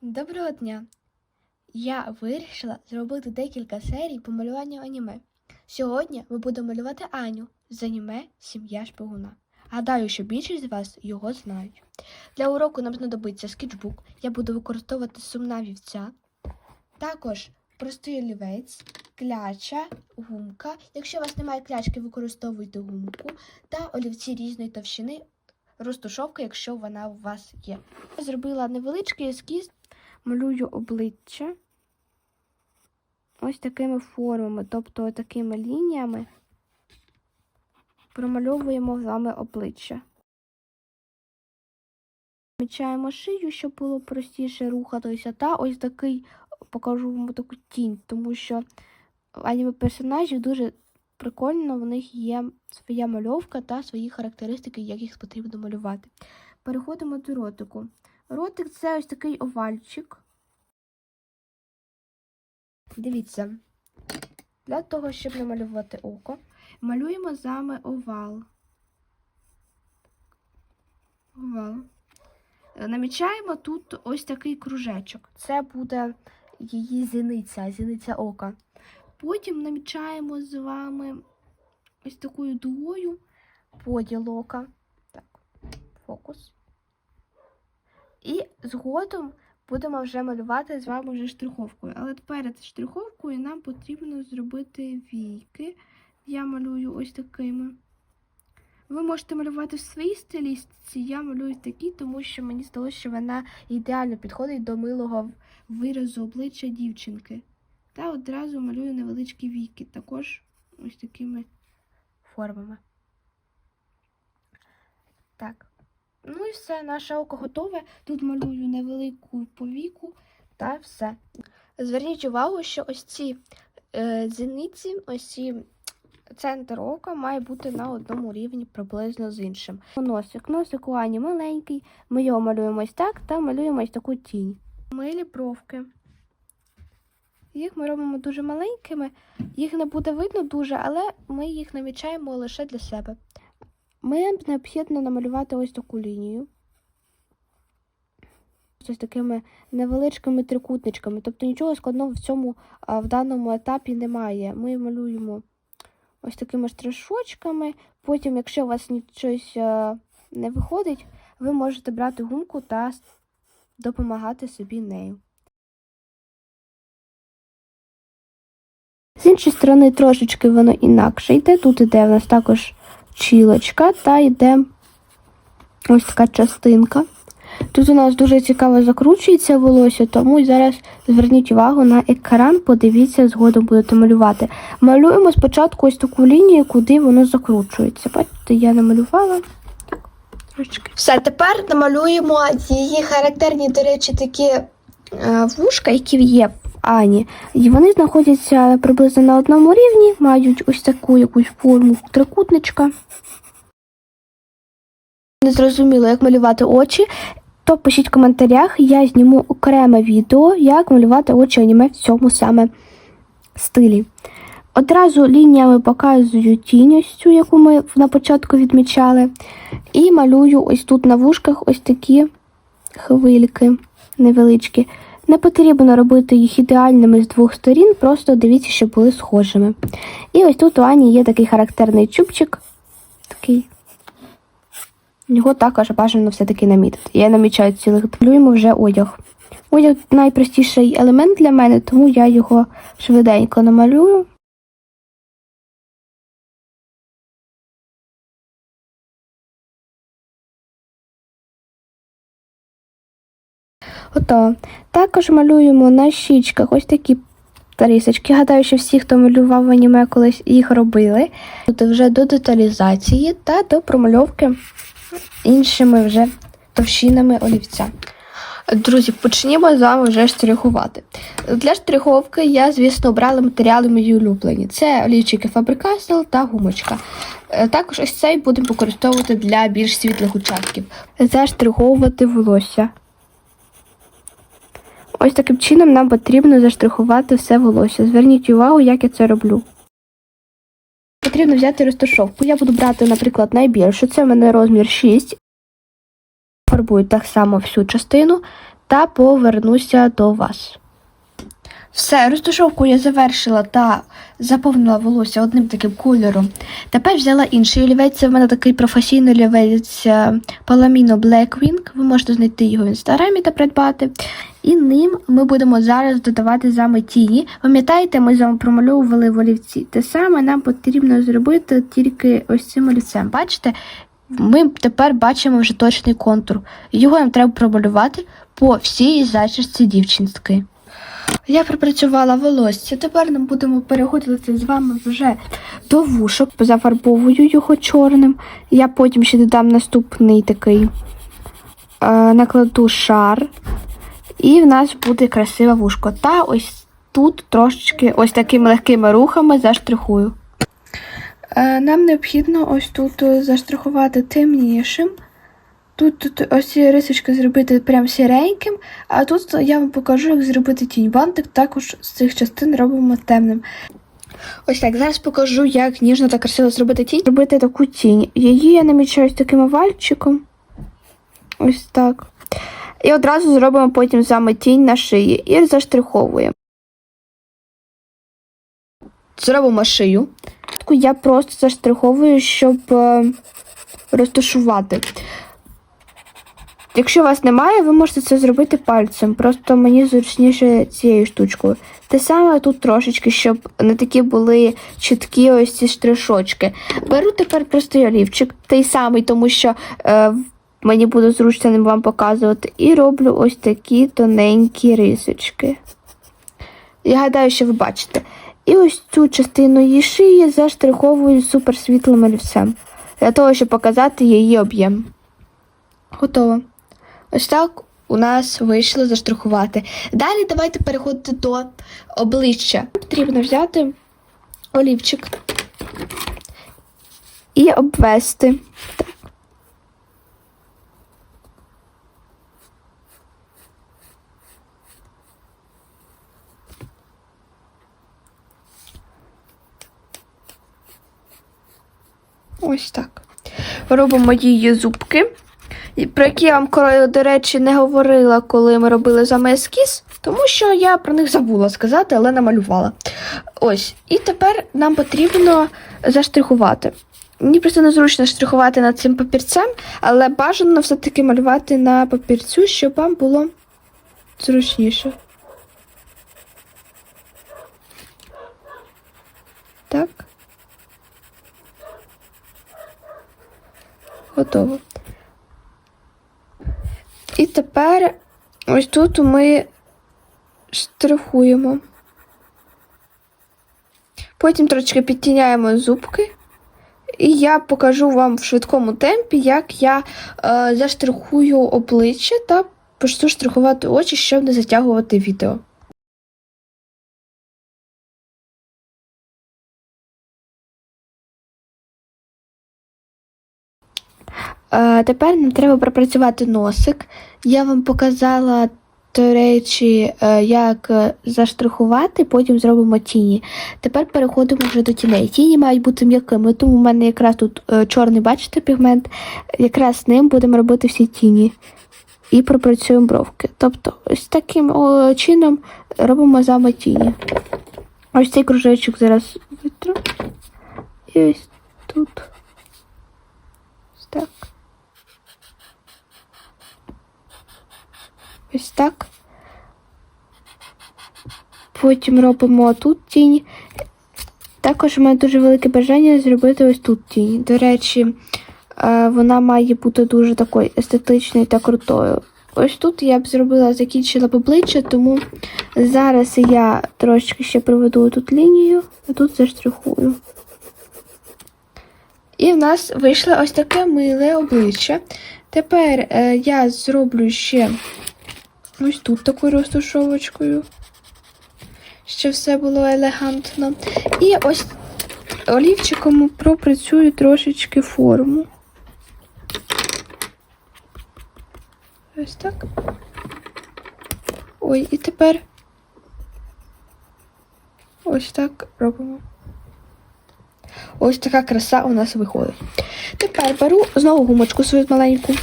Доброго дня! Я вирішила зробити декілька серій по малюванню аніме. Сьогодні ми будемо малювати Аню з аніме Сім'я шпигуна. Гадаю, що більшість з вас його знають. Для уроку нам знадобиться скетчбук. Я буду використовувати сумна вівця, також простий олівець, кляча, гумка. Якщо у вас немає клячки, використовуйте гумку та олівці різної товщини, розтушовка, якщо вона у вас є. Я зробила невеличкий ескіз малюю обличчя ось такими формами, тобто такими лініями промальовуємо з вами обличчя. Помічаємо шию, щоб було простіше рухатися, та ось такий покажу вам таку тінь, тому що аніме персонажів дуже прикольно, в них є своя мальовка та свої характеристики, як їх потрібно малювати. Переходимо до ротику. Ротик це ось такий овальчик. Дивіться, для того, щоб намалювати око, малюємо з вами овал. Овал. Намічаємо тут ось такий кружечок. Це буде її зіниця, зіниця ока. Потім намічаємо з вами ось такою дугою поділ ока. Так, фокус. І згодом будемо вже малювати з вами вже штриховкою. Але перед штриховкою нам потрібно зробити війки. Я малюю ось такими. Ви можете малювати в своїй стилістиці, я малюю такі, тому що мені здалося, що вона ідеально підходить до милого виразу обличчя дівчинки. Та одразу малюю невеличкі війки, також ось такими формами. Так. Ну і все, наше око готове. Тут малюю невелику повіку та все. Зверніть увагу, що ось ці е, зіниці, ось ці центр ока має бути на одному рівні приблизно з іншим. Носик. Носик у Ані маленький. Ми його малюємо ось так та малюємо ось таку тінь. Милі бровки. Їх ми робимо дуже маленькими, їх не буде видно дуже, але ми їх намічаємо лише для себе. Ми необхідно намалювати ось таку лінію. Ось такими невеличкими трикутничками. Тобто нічого складного в цьому в даному етапі немає. Ми малюємо ось такими штришочками. Потім, якщо у вас щось не виходить, ви можете брати гумку та допомагати собі нею. З іншої сторони, трошечки воно інакше йде. Тут іде в нас також чілочка та йде ось така частинка. Тут у нас дуже цікаво закручується волосся, тому зараз зверніть увагу на екран, подивіться, згодом будете малювати. Малюємо спочатку ось таку лінію, куди воно закручується. Бачите, я намалювала. Все, тепер намалюємо її характерні, до речі, такі е, вушка, які є Ані. І вони знаходяться приблизно на одному рівні, мають ось таку якусь форму трикутничка. Не зрозуміло, як малювати очі, то пишіть в коментарях, я зніму окреме відео, як малювати очі аніме в цьому саме стилі. Одразу лініями показую тінь яку ми на початку відмічали. І малюю ось тут на вушках ось такі хвильки невеличкі. Не потрібно робити їх ідеальними з двох сторін, просто дивіться, щоб були схожими. І ось тут у Ані є такий характерний чубчик. Такий. Його також бажано все-таки намітити. Я намічаю цілих Плюємо вже одяг. Одяг найпростіший елемент для мене, тому я його швиденько намалюю. Готово. Також малюємо на щічках ось такі рисочки. Гадаю, що всі, хто малював в аніме, колись їх робили. Тут вже до деталізації та до промальовки іншими вже товщинами олівця. Друзі, почнімо з вами вже штрихувати. Для штриховки я, звісно, обрала матеріали мої улюблені. Це Faber-Castell та гумочка. Е, Також ось цей будемо використовувати для більш світлих участків. Заштриховувати волосся. Ось таким чином нам потрібно заштрихувати все волосся. Зверніть увагу, як я це роблю. Потрібно взяти розташовку. Я буду брати, наприклад, найбільшу. Це в мене розмір 6. Фарбую так само всю частину та повернуся до вас. Все, розташовку я завершила та заповнила волосся одним таким кольором. Тепер взяла інший олівець. Це в мене такий професійний олівець е, Palomino Blackwing. Ви можете знайти його в інстаграмі та придбати. І ним ми будемо зараз додавати з вами тіні. Пам'ятаєте, ми з промальовували в олівці. Те саме нам потрібно зробити тільки ось цим олівцем. Бачите? Ми тепер бачимо вже точний контур. Його нам треба промалювати по всій зачісці дівчинської. Я пропрацювала волосся. Тепер ми будемо переходити з вами вже до вушок. Зафарбовую його чорним. Я потім ще додам наступний такий е, накладу шар. І в нас буде красиве вушко. Та ось тут трошечки ось такими легкими рухами заштрихую. Е, нам необхідно ось тут е, заштрихувати темнішим. Тут, тут ось ці рисочки зробити прям сіреньким, а тут я вам покажу, як зробити тінь. Бантик також з цих частин робимо темним. Ось так, зараз покажу, як ніжно та красиво зробити тінь. Зробити таку тінь. Її я намічаю таким овальчиком. Ось так. І одразу зробимо потім вами тінь на шиї і заштриховуємо. Зробимо шию. Я просто заштриховую, щоб е, розташувати. Якщо у вас немає, ви можете це зробити пальцем. Просто мені зручніше цією штучкою. Те саме тут трошечки, щоб не такі були чіткі ось ці штришочки. Беру тепер простий олівчик, той самий, тому що е, мені буде зручно вам показувати. І роблю ось такі тоненькі рисочки. Я гадаю, що ви бачите. І ось цю частину її шиї заштриховую суперсвітлим олівцем. Для того, щоб показати її об'єм. Готово. Ось так у нас вийшло заштрихувати. Далі давайте переходити до обличчя. Потрібно взяти олівчик і обвести. Ось так. Робимо її зубки про які я вам, до речі, не говорила, коли ми робили з вами ескіз, тому що я про них забула сказати, але намалювала. Ось. І тепер нам потрібно заштрихувати. Мені просто незручно штрихувати над цим папірцем, але бажано все-таки малювати на папірцю, щоб вам було зручніше. Так. Готово. І тепер ось тут ми штрихуємо. Потім трошки підтіняємо зубки. І я покажу вам в швидкому темпі, як я е, заштрихую обличчя та почну штрихувати очі, щоб не затягувати відео. Е, тепер нам треба пропрацювати носик. Я вам показала, до речі, е, як е, заштрихувати, потім зробимо тіні. Тепер переходимо вже до тіней. Тіні мають бути м'якими, тому в мене якраз тут чорний, бачите, пігмент. Якраз з ним будемо робити всі тіні. І пропрацюємо бровки. Тобто, ось таким чином робимо вами тіні. Ось цей кружечок зараз витру. І ось тут. Ось так. Ось так. Потім робимо тут тінь. Також мене дуже велике бажання зробити ось тут тінь. До речі, е, вона має бути дуже такою естетичною та крутою. Ось тут я б зробила, закінчила обличчя, тому зараз я трошки ще проведу тут лінію, а тут заштрихую. І в нас вийшло ось таке миле обличчя. Тепер е, я зроблю ще ось тут такою розташовочкою, щоб все було елегантно. І ось олівчиком пропрацюю трошечки форму. Ось так. Ой, і тепер ось так робимо. Ось така краса у нас виходить. Тепер беру знову гумочку свою маленьку.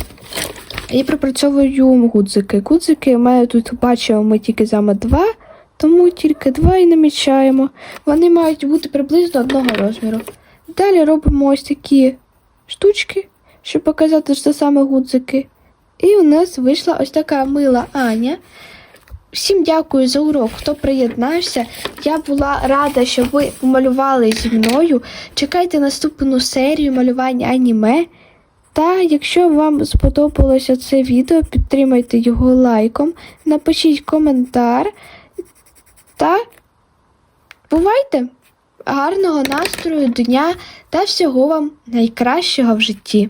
І пропрацьовую гудзики. Гудзики мене тут бачимо ми тільки саме два, тому тільки два і намічаємо. Вони мають бути приблизно одного розміру. Далі робимо ось такі штучки, щоб показати, що саме гудзики. І у нас вийшла ось така мила Аня. Всім дякую за урок, хто приєднався. Я була рада, що ви помалювали зі мною. Чекайте наступну серію малювання аніме. Та якщо вам сподобалося це відео, підтримайте його лайком, напишіть коментар та бувайте! Гарного настрою, дня та всього вам найкращого в житті!